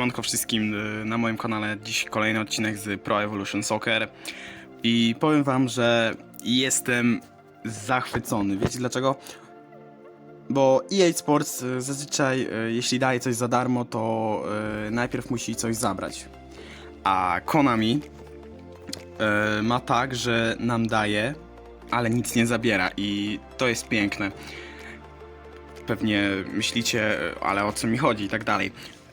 Siemanko wszystkim y, na moim kanale. Dziś kolejny odcinek z Pro Evolution Soccer. I powiem wam, że jestem zachwycony. Wiecie dlaczego? Bo EA Sports y, zazwyczaj, y, jeśli daje coś za darmo, to najpierw musi coś zabrać. A Konami ma tak, że nam daje, ale nic nie zabiera. I to jest piękne pewnie myślicie, ale o co mi chodzi i tak dalej.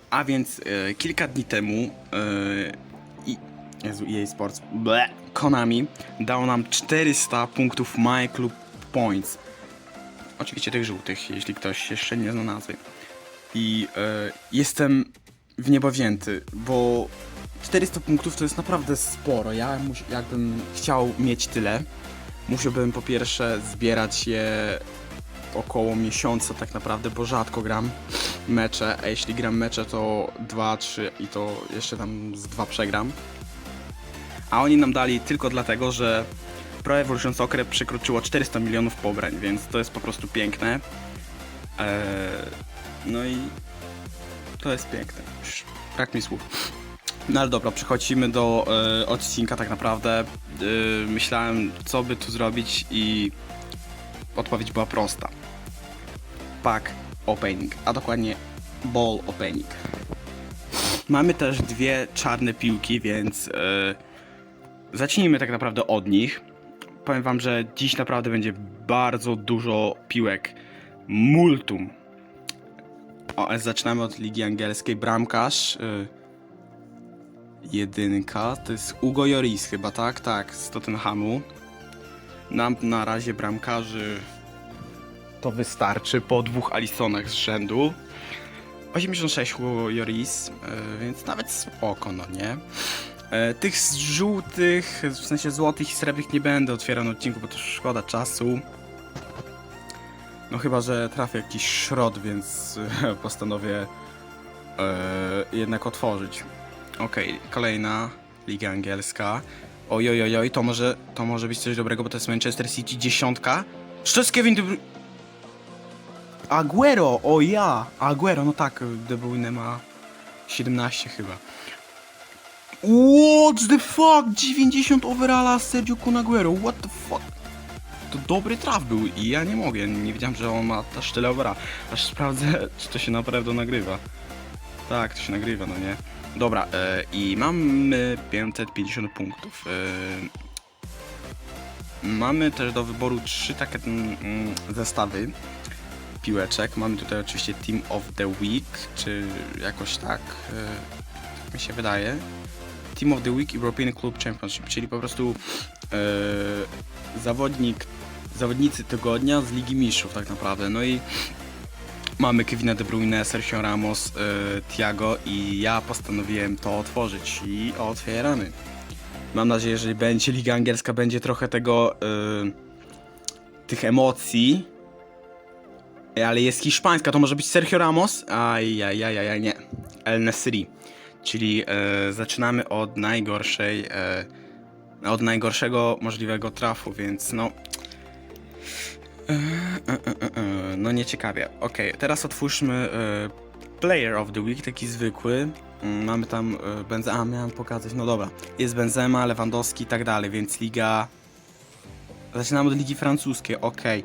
A więc e, kilka dni temu e, i Jezu, EA Sports, ble, Konami dało nam 400 punktów My Club Points. Oczywiście tych żółtych, jeśli ktoś jeszcze nie zna nazwy. I e, jestem w niebo wzięty, bo 400 punktów to jest naprawdę sporo. Ja jakbym chciał mieć tyle, musiałbym po pierwsze zbierać je około miesiąca tak naprawdę, bo rzadko gram mecze, a jeśli gram mecze to 2, 3 i to jeszcze tam z 2 przegram. A oni nam dali tylko dlatego, że Pro Evolution Soccer przekroczyło 400 milionów pobrań, więc to jest po prostu piękne. Eee, no i to jest piękne. Brak mi słów. No ale dobra, przechodzimy do e, odcinka tak naprawdę. E, myślałem, co by tu zrobić i odpowiedź była prosta. Pack opening, a dokładnie ball opening. Mamy też dwie czarne piłki, więc e, zacznijmy tak naprawdę od nich. Powiem wam, że dziś naprawdę będzie bardzo dużo piłek. Multum. O, zaczynamy od Ligi Angielskiej. Bramkarz. E, jedynka. To jest Ugo Joris chyba, tak? Tak, z Tottenhamu. Nam na razie bramkarzy to wystarczy po dwóch Alisonach z rzędu. 86 Hugo Joris, e, więc nawet spoko, no nie? E, Tych żółtych, w sensie złotych i srebrnych nie będę otwierał na odcinku, bo to szkoda czasu. No chyba, że trafię jakiś szrot, więc e, postanowię e, jednak otworzyć. Okej, kolejna Liga Angielska. Ojojojoj, to może, to może być coś dobrego, bo to jest Manchester City dziesiątka. To jest Kevin De Bruyne? Aguero, o ja! Aguero, no tak, De Bruyne ma 17 chyba. What the fuck? 90 overalla Sergio Kun Aguero, what the fuck? To dobry traf był i ja nie mogę, nie wiedziałem, że on ma aż tyle overalla. Aż sprawdzę, czy to się naprawdę nagrywa. Tak, to się nagrywa, no nie? Dobra, e, i mamy 550 punktów. E, mamy też do wyboru trzy takie mm, mm, zestawy piłeczek. Mamy tutaj oczywiście Team of the Week, czy jakoś tak, tak mi się wydaje. Team of the Week European Club Championship, czyli po prostu e, zawodnik, zawodnicy tygodnia z Ligi Mistrzów tak naprawdę. No i mamy Kevina De Bruyne, Sergio Ramos, e, Thiago i ja postanowiłem to otworzyć i otwieramy. Mam nadzieję, że będzie Liga Angielska, będzie trochę tego, e, tych emocji, ale jest hiszpańska, to może być Sergio Ramos? Ajajajaj, nie. El Nesri. Czyli e, zaczynamy od najgorszej, e, od najgorszego możliwego trafu, więc no... E, e, e, e, no nieciekawie. Okej, teraz otwórzmy e, Player of the Week, taki zwykły. Mm, Mamy tam e, Benzema, miałem pokazać, no dobra. Jest Benzema, Lewandowski i tak dalej, więc liga... Zaczynamy od ligi francuskiej, okej.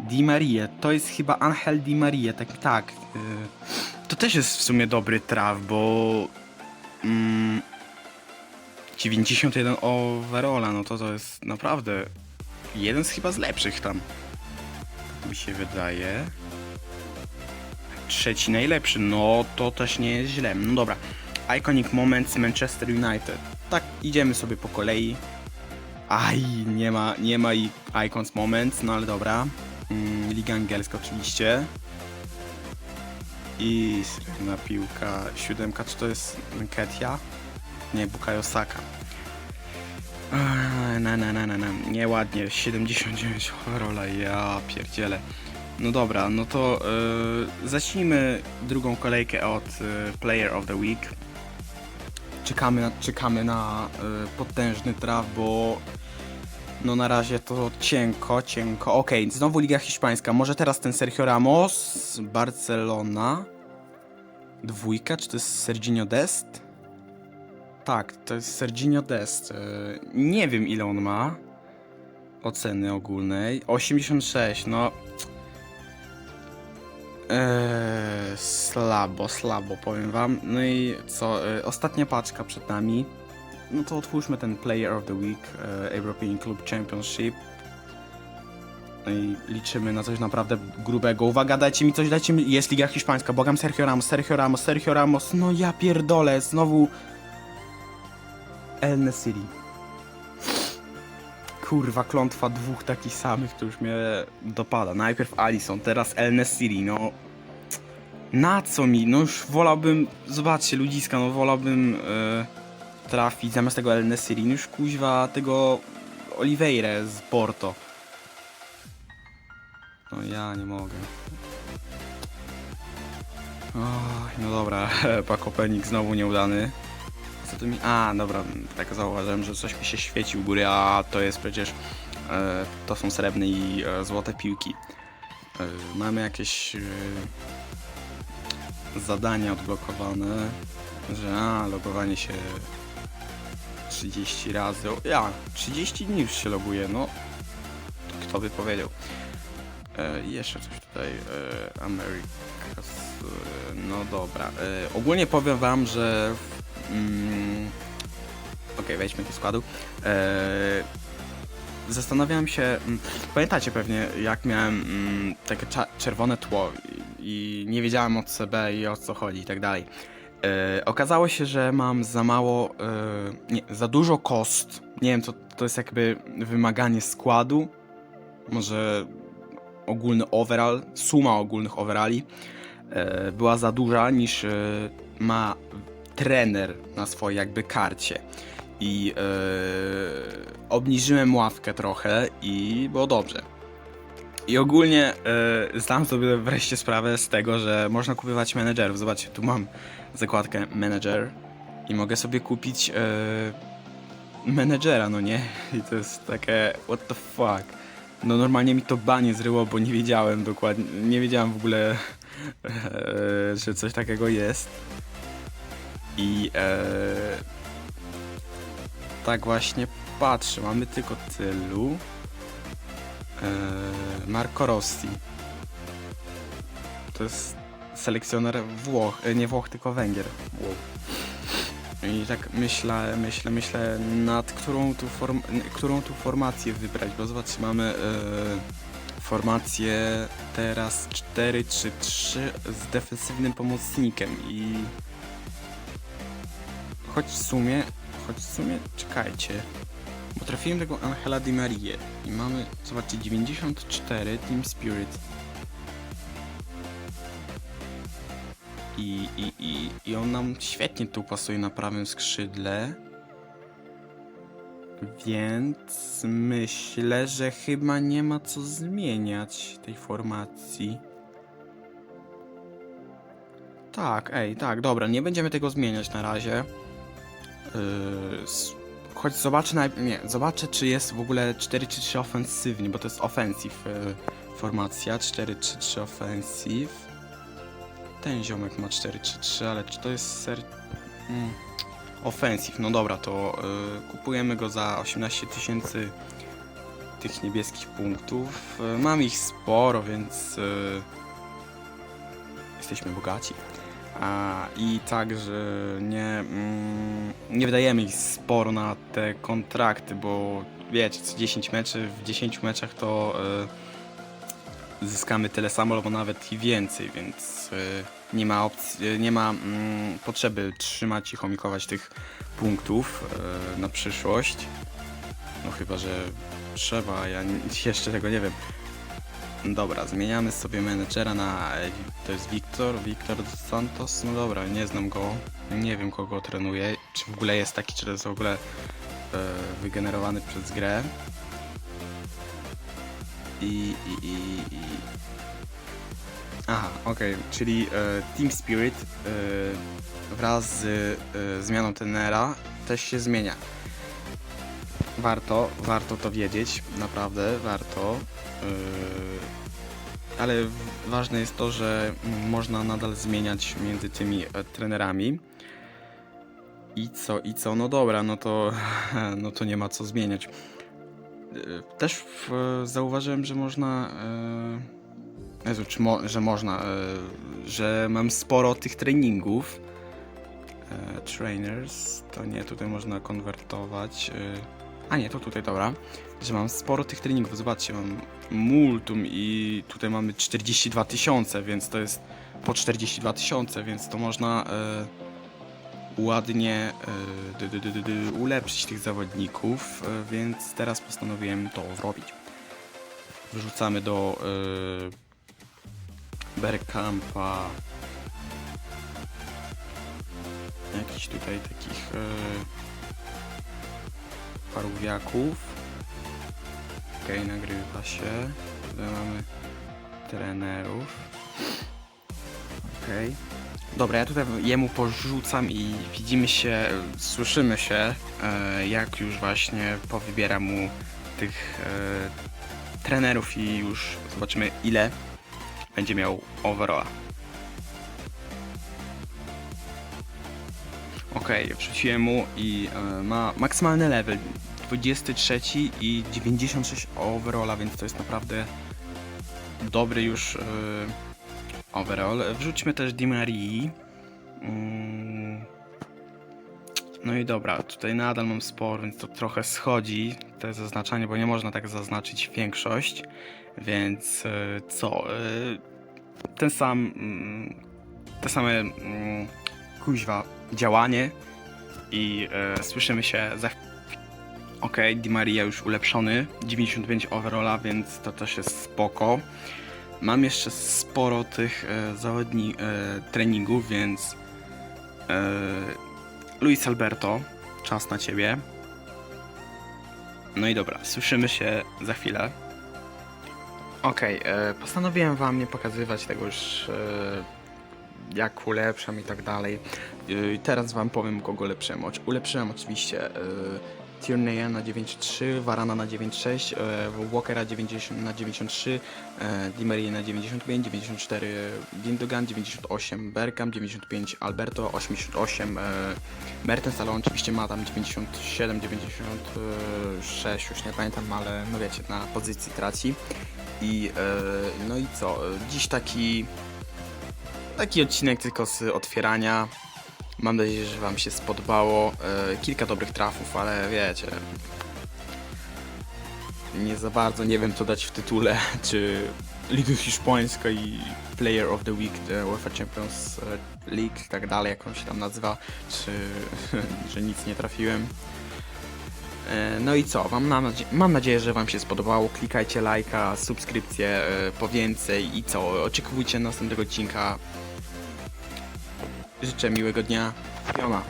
Di Maria, to jest chyba Angel Di Maria, tak, tak. y, To też jest w sumie dobry traf, bo mm, 91 overalla, no to to jest naprawdę jeden z chyba z lepszych tam. Mi się wydaje. Trzeci najlepszy, no to też nie jest źle. No dobra. Iconic Moments Manchester United. Tak, idziemy sobie po kolei. Aj, nie ma, nie ma i Icons Moments, no ale dobra. Liga Angielska oczywiście. I srebrna piłka, siódemka, czy to jest Ketia? Nie, Bukayo Saka. Na, na, na, na, na. Nieładnie, 79 rola, ja pierdzielę. No dobra, no to yy, zacznijmy drugą kolejkę od y, Player of the Week. Czekamy na, czekamy na y, potężny traf, bo no na razie to cienko, cienko. Okej, znowu Liga Hiszpańska. Może teraz ten Sergio Ramos, Barcelona. dwójka, czy to jest Serginio Dest? Tak, to jest Serginio Dest. E, nie wiem ile on ma oceny ogólnej. 86, no. Eee, slabo, slabo powiem wam. No i co, e, ostatnia paczka przed nami. No to otwórzmy ten Player of the Week e, European Club Championship. No i liczymy na coś naprawdę grubego. Uwaga, dajcie mi coś, dajcie mi... Jest Liga Hiszpańska, błagam Sergio Ramos, Sergio Ramos, Sergio Ramos. No ja pierdolę, znowu... El Nesiri. Kurwa, klątwa dwóch takich samych, to już mnie dopada. Najpierw Alison, teraz El Nesiri, no... Na co mi? No już wolałbym... Zobaczcie, ludziska, no wolałbym... e, trafić zamiast tego El Nesiri, no już kuźwa tego... Oliveira z Porto. No ja nie mogę. No dobra, Pakopenik znowu nieudany. Co to mi... A, dobra, tak zauważyłem, że coś mi się świeci u góry, a to jest przecież... E, to są srebrne i e, złote piłki. E, mamy jakieś... E, zadania odblokowane, że a, logowanie się 30 razy. O, ja, 30 dni już się loguje, no. Kto by powiedział. E, jeszcze coś tutaj. E, Americas. E, no dobra. E, ogólnie powiem wam, że. Mm, Okej, wejdźmy do składu. E, zastanawiałem się. mm, Pamiętacie pewnie, jak miałem mm, takie czerwone tło i, i nie wiedziałem o CB i o co chodzi i tak dalej. E, okazało się, że mam za mało. E, nie, za dużo kost. Nie wiem, to, to jest jakby wymaganie składu. Może ogólny overall, suma ogólnych overalli e, była za duża niż e, ma trener na swojej jakby karcie. I e, obniżyłem ławkę trochę i było dobrze. I ogólnie e, zdałem sobie wreszcie sprawę z tego, że można kupować menedżerów. Zobaczcie, tu mam zakładkę manager i mogę sobie kupić e, menedżera, no nie? I to jest takie what the fuck. No normalnie mi to banie zryło, bo nie wiedziałem dokładnie, nie wiedziałem w ogóle, e, że coś takiego jest. I tak właśnie patrzę, mamy tylko tylu. E, Marco Rossi. To jest selekcjoner Włoch, e, nie Włoch, tylko Węgier. Wow. I tak myślę, myślę, myślę nad którą tu, form, którą tu formację wybrać, bo zobaczcie, mamy e, formację teraz 4-3-3 z defensywnym pomocnikiem i choć w sumie, choć w sumie, czekajcie, bo trafiłem tego Angela Di Maria i mamy, zobaczcie, 94 Team Spirit I, i, i, I on nam świetnie tu pasuje na prawym skrzydle. Więc myślę, że chyba nie ma co zmieniać tej formacji. Tak, ej, tak, dobra, nie będziemy tego zmieniać na razie. Yy, choć zobaczę nie, zobaczę czy jest w ogóle 4-3-3 ofensywnie, bo to jest offensive yy, formacja, 4-3-3 offensive. Ten ziomek ma 4-3-3, ale czy to jest ser... Mm. Offensive, no dobra, to y, kupujemy go za 18 tysięcy tych niebieskich punktów. Y, mam ich sporo, więc y, jesteśmy bogaci. A, I także nie, mm, nie wydajemy ich sporo na te kontrakty, bo wiecie, co 10 meczy, w 10 meczach to y, zyskamy tyle samo, albo nawet i więcej, więc y, nie ma opcji, y, nie ma mm, potrzeby trzymać i chomikować tych punktów y, na przyszłość. No chyba, że trzeba, ja jeszcze tego nie wiem. Dobra, zmieniamy sobie menedżera na. e, To jest Wiktor, Wiktor Santos. No dobra, nie znam go. Nie wiem kogo trenuje. Czy w ogóle jest taki, czy to jest w ogóle e, wygenerowany przez grę. I. i, i, i... Aha, okej, czyli e, Team Spirit e, wraz z e, zmianą tenera też się zmienia. Warto, warto to wiedzieć, naprawdę warto. Yy, ale ważne jest to, że można nadal zmieniać między tymi e, trenerami. I co, i co? No dobra, no to, no to nie ma co zmieniać. E, Też w, zauważyłem, że można. E, Jezu, czy mo, że można, e, że mam sporo tych treningów. E, trainers, to nie, tutaj można konwertować. A nie, to tutaj, dobra. Że mam sporo tych treningów, zobaczcie, mam multum i tutaj mamy 42 tysiące, więc to jest po 42 tysiące, więc to można e, ładnie e, dy, dy, dy, dy, ulepszyć tych zawodników, e, więc teraz postanowiłem to zrobić. Wrzucamy do e, Bergkampa jakichś tutaj takich e, parówiaków. Okej, nagrywa się. Tutaj mamy trenerów. Okej. Dobra, ja tutaj jemu porzucam i widzimy się, słyszymy się, e, jak już właśnie powybieram mu tych e, trenerów i już zobaczymy ile będzie miał overalla. Okej, wrzuciłem mu i e, ma maksymalny level 23 i 96 overalla, więc to jest naprawdę dobry już e, overall. Wrzućmy też Di Marii. Mm. No i dobra, tutaj nadal mam sporo, więc to trochę schodzi te zaznaczanie, bo nie można tak zaznaczyć większość. Więc e, co? E, ten sam. mm, Te same. mm, Kuźwa, działanie. I e, słyszymy się za. Okej, Di Maria już ulepszony. 95 overalla, więc to też jest spoko. Mam jeszcze sporo tych e, zawodni e, treningów, więc e, Luis Alberto, czas na ciebie. No i dobra, słyszymy się za chwilę. Okej, e, postanowiłem wam nie pokazywać tego już e, jak ulepszam i tak dalej. E, teraz wam powiem kogo ulepszyłem. Oczy- Ulepszyłem oczywiście e, Tierney'a na 9.3, Varana na 9.6, e, Walkera 90 na 93, e, Di Maria na 95, 94 Gindogan, 98 Bergkamp, 95 Alberto, 88 e, Mertens, ale on oczywiście ma tam 97, 96, już nie pamiętam, ale no wiecie, na pozycji traci. I no i co? Dziś taki taki odcinek tylko z otwierania. Mam nadzieję, że Wam się spodobało. E, kilka dobrych trafów, ale wiecie. Nie za bardzo nie wiem co dać w tytule, czy Liga Hiszpańska i Player of the Week, the UEFA Champions e, League i tak dalej, jak on się tam nazywa, czy że nic nie trafiłem. E, No i co? Mam, nadzie- mam nadzieję, że Wam się spodobało. Klikajcie lajka, subskrypcję e, po więcej i co? Oczekujcie następnego odcinka. Życzę miłego dnia. Piona.